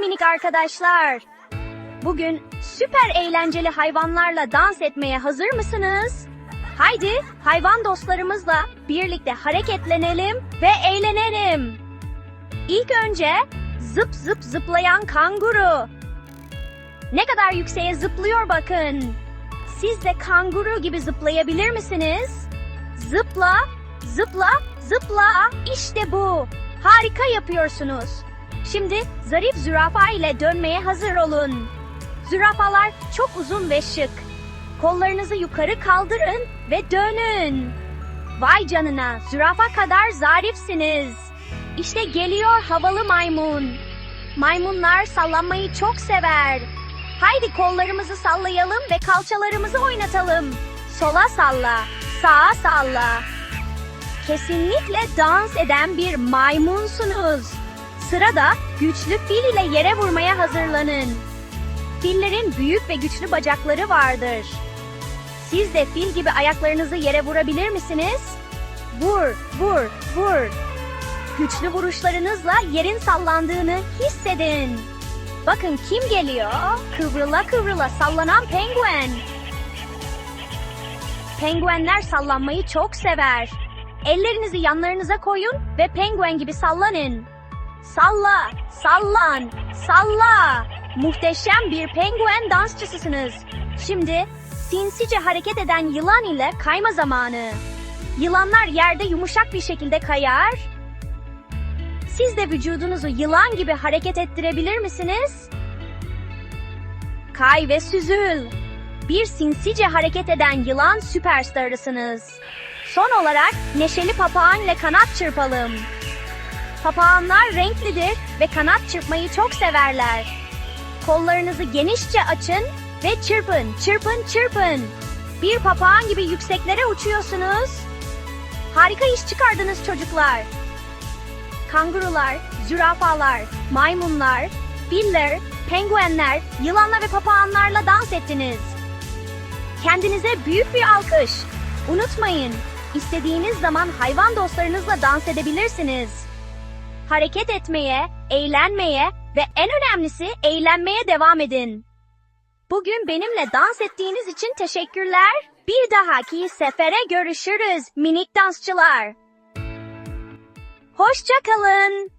minik arkadaşlar. Bugün süper eğlenceli hayvanlarla dans etmeye hazır mısınız? Haydi hayvan dostlarımızla birlikte hareketlenelim ve eğlenelim. İlk önce zıp zıp zıplayan kanguru. Ne kadar yükseğe zıplıyor bakın. Siz de kanguru gibi zıplayabilir misiniz? Zıpla, zıpla, zıpla. İşte bu. Harika yapıyorsunuz. Şimdi zarif zürafa ile dönmeye hazır olun. Zürafalar çok uzun ve şık. Kollarınızı yukarı kaldırın ve dönün. Vay canına, zürafa kadar zarifsiniz. İşte geliyor havalı maymun. Maymunlar sallanmayı çok sever. Haydi kollarımızı sallayalım ve kalçalarımızı oynatalım. Sola salla, sağa salla. Kesinlikle dans eden bir maymunsunuz. Sırada güçlü fil ile yere vurmaya hazırlanın. Fillerin büyük ve güçlü bacakları vardır. Siz de fil gibi ayaklarınızı yere vurabilir misiniz? Vur, vur, vur. Güçlü vuruşlarınızla yerin sallandığını hissedin. Bakın kim geliyor? Kıvrıla kıvrıla sallanan penguen. Penguenler sallanmayı çok sever. Ellerinizi yanlarınıza koyun ve penguen gibi sallanın. Salla, sallan, salla. Muhteşem bir penguen dansçısısınız. Şimdi sinsice hareket eden yılan ile kayma zamanı. Yılanlar yerde yumuşak bir şekilde kayar. Siz de vücudunuzu yılan gibi hareket ettirebilir misiniz? Kay ve süzül. Bir sinsice hareket eden yılan süperstarısınız. Son olarak neşeli papağan ile kanat çırpalım. Papağanlar renklidir ve kanat çırpmayı çok severler. Kollarınızı genişçe açın ve çırpın, çırpın, çırpın. Bir papağan gibi yükseklere uçuyorsunuz. Harika iş çıkardınız çocuklar. Kangurular, zürafalar, maymunlar, filler, penguenler, yılanla ve papağanlarla dans ettiniz. Kendinize büyük bir alkış. Unutmayın, istediğiniz zaman hayvan dostlarınızla dans edebilirsiniz. Hareket etmeye, eğlenmeye ve en önemlisi eğlenmeye devam edin. Bugün benimle dans ettiğiniz için teşekkürler. Bir dahaki sefere görüşürüz minik dansçılar. Hoşça kalın.